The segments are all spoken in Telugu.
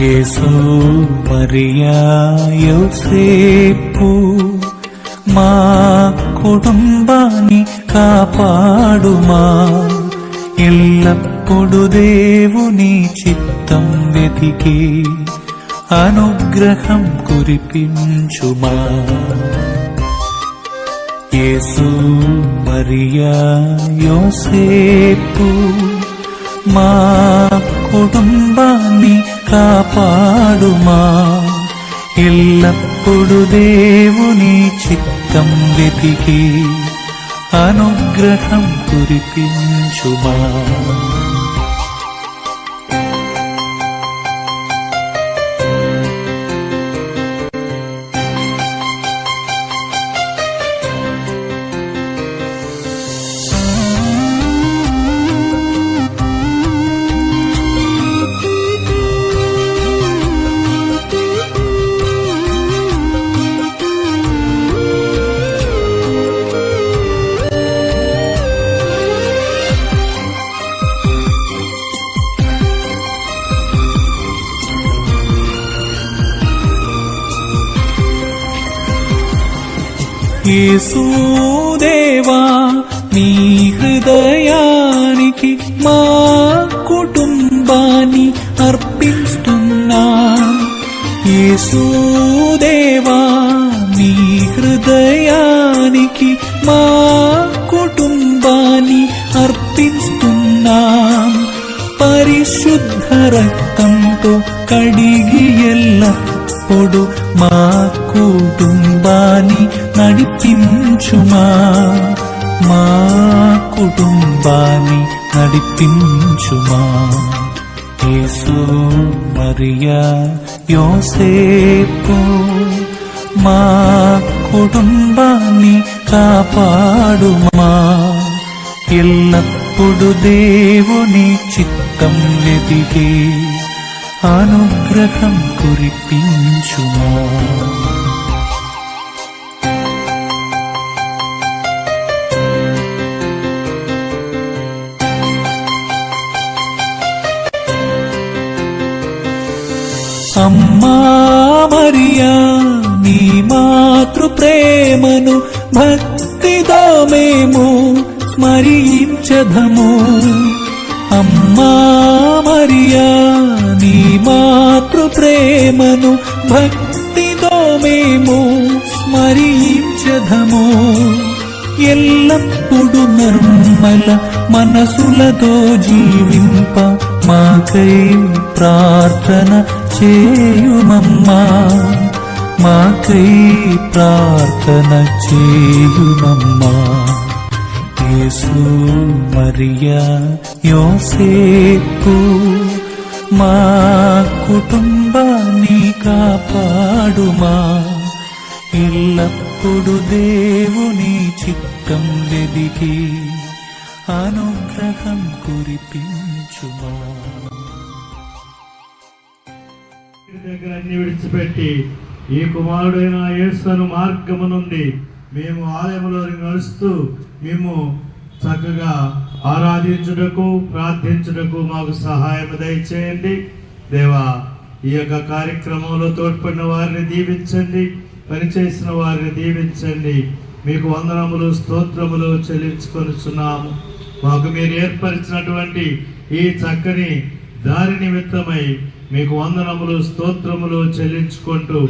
యేసు మరియా యోసేపు మా కుటుంబాన్ని కాపాడుమా. ఎల్లప్పుడు దేవుని చిత్తం వెతికి అనుగ్రహం కురిపించుమా. యేసు మరియా యోసేపు మా కుటుంబాన్ని కాపాడుమా? ఎల్లప్పుడు దేవుని చిత్తం వెతికి అనుగ్రహం కురిపించుమా? యేసుదేవా నీ హృదయానికి మా కుటుంబాన్ని అర్పిస్తున్నా. యేసుదేవా నీ హృదయానికి మా కుటుంబాన్ని అర్పిస్తున్నా. పరిశుద్ధ రక్తంతో కడిగి ఎల్లప్పుడు మా కుటుంబాన్ని నడిపించుమా? మా కుటుంబాన్ని నడిపించుమా? యేసు మరియా యోసేపు మా కుటుంబాన్ని కాపాడుమా? ఎల్లప్పుడు దేవుని చిత్తం వెతికి అనుగ్రహం కురిపించుమా? అమ్మా మరియా నీ మాతృ ప్రేమను భక్తితో మేము స్మరించదము. అమ్మా మరియా నీ మాతృ ప్రేమను భక్తితో మేము స్మరించదము. ఎల్లప్పుడు నిర్మల మనసులతో జీవింప మాకై ప్రార్థన చేయుమమ్మా. మాకై ప్రార్థన చేయుమమ్మా. యేసు మరియా యోసేపు మా కుటుంబాన్ని కాపాడుమా. ఎల్లప్పుడు దేవుని చిత్తం వెదికి అనుగ్రహం కురిపింది దగ్గర అన్ని విడిచిపెట్టి ఈ కుమారుడైన యేసును మార్గము నుండి మేము ఆలయంలో నడుస్తూ మేము చక్కగా ఆరాధించుటకు ప్రార్థించుటకు మాకు సహాయం దయచేయండి. దేవా ఈ యొక్క కార్యక్రమంలో తోడ్పడిన వారిని దీవించండి పనిచేసిన వారిని దీవించండి. మీకు వందనములు స్తోత్రములు చెల్లించుకొనిచున్నాము. మాకు మీరు ఏర్పరిచినటువంటి ఈ చక్కని దారి నిమిత్తమై మీకు వందనములు స్తోత్రములు చెల్లించుకుంటూ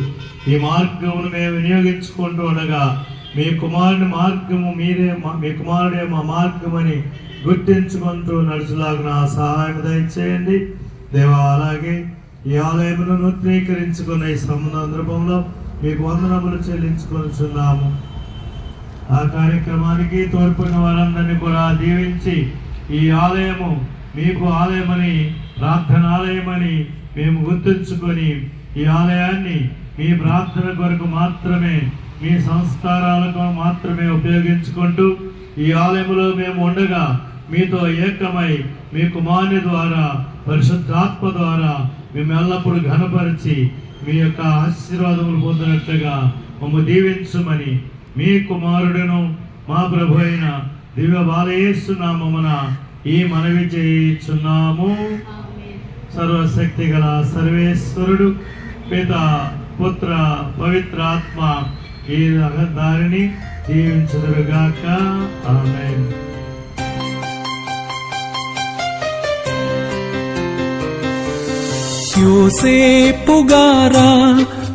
ఈ మార్గమును మేము వినియోగించుకుంటూ ఉండగా మీ కుమారుని మార్గము మీరే మా- మీ కుమారుడే మా మార్గమని గుర్తించుకుంటూ నడుచులాగిన సహాయం దయచేయండి. దేవా అలాగే ఈ ఆలయమును నూతనీకరించుకున్న ఈ సందర్భంలో మీకు వందనములు చెల్లించుకొనిచున్నాము. ఆ కార్యక్రమానికి తోడ్పడిన వారందరినీ కూడా దీవించి ఈ ఆలయము మీకు ఆలయమని ప్రార్థన ఆలయమని మేము గుర్తుంచుకొని ఈ ఆలయాన్ని మీ ప్రార్థన కొరకు మాత్రమే మీ సంస్కారాలకు మాత్రమే ఉపయోగించుకుంటూ ఈ ఆలయంలో మేము ఉండగా మీతో ఏకమై మీ కుమారుని ద్వారా పరిశుద్ధాత్మ ద్వారా మేము ఎల్లప్పుడూ ఘనపరిచి మీ యొక్క ఆశీర్వాదములు పొందినట్లుగా మమ్మ దీవించమని మీ కుమారుడును మా ప్రభు అయిన దివ్య బాలయేసు నామమున ఈ మనవి చేయుచున్నాము. సర్వశక్తి గల సర్వేశ్వరుడు పిత పుత్ర పవిత్ర ఆత్మ ఈ దారిని దీవించుదురుగాక. ఆమేన్. యోసేపుగారా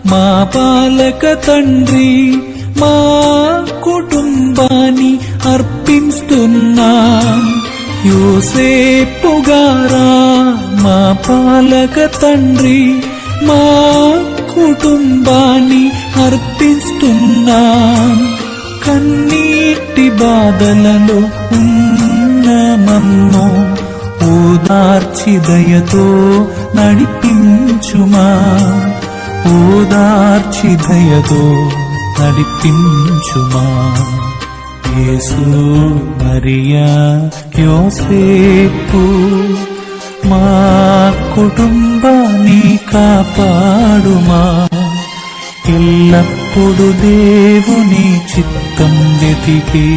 మా పాలక తండ్రి మా కుటుంబాన్ని అర్పిస్తున్నాం. యోసేపుగారా మా పాలక తండ్రి మా కుటుంబాన్ని అర్పిస్తున్నాం. కన్నీటి బాధలలో ఉన్న మమ్ము ఓదార్చి దయతో నడిపించుమా. ఓదార్చి దయతో నడిపించుమా. యేసు మరియా యోసేపు మా కుటుంబాన్ని కాపాడుమా. ఎల్లప్పుడు దేవుని చిత్తం వెతికి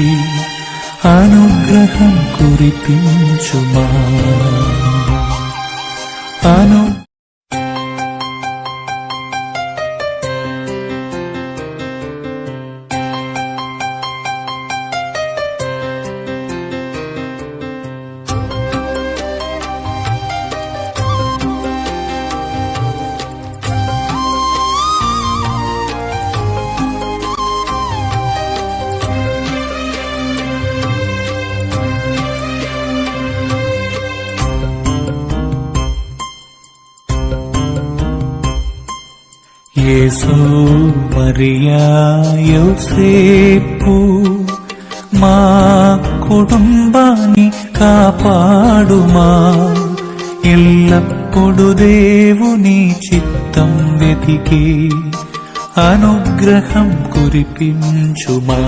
అనుగ్రహం కురిపించుమా. అను యోసేపు మా కుటుంబాన్ని కాపాడుమా. ఎల్లప్పుడు దేవుని చిత్తం వెతికి అనుగ్రహం కురిపించుమా.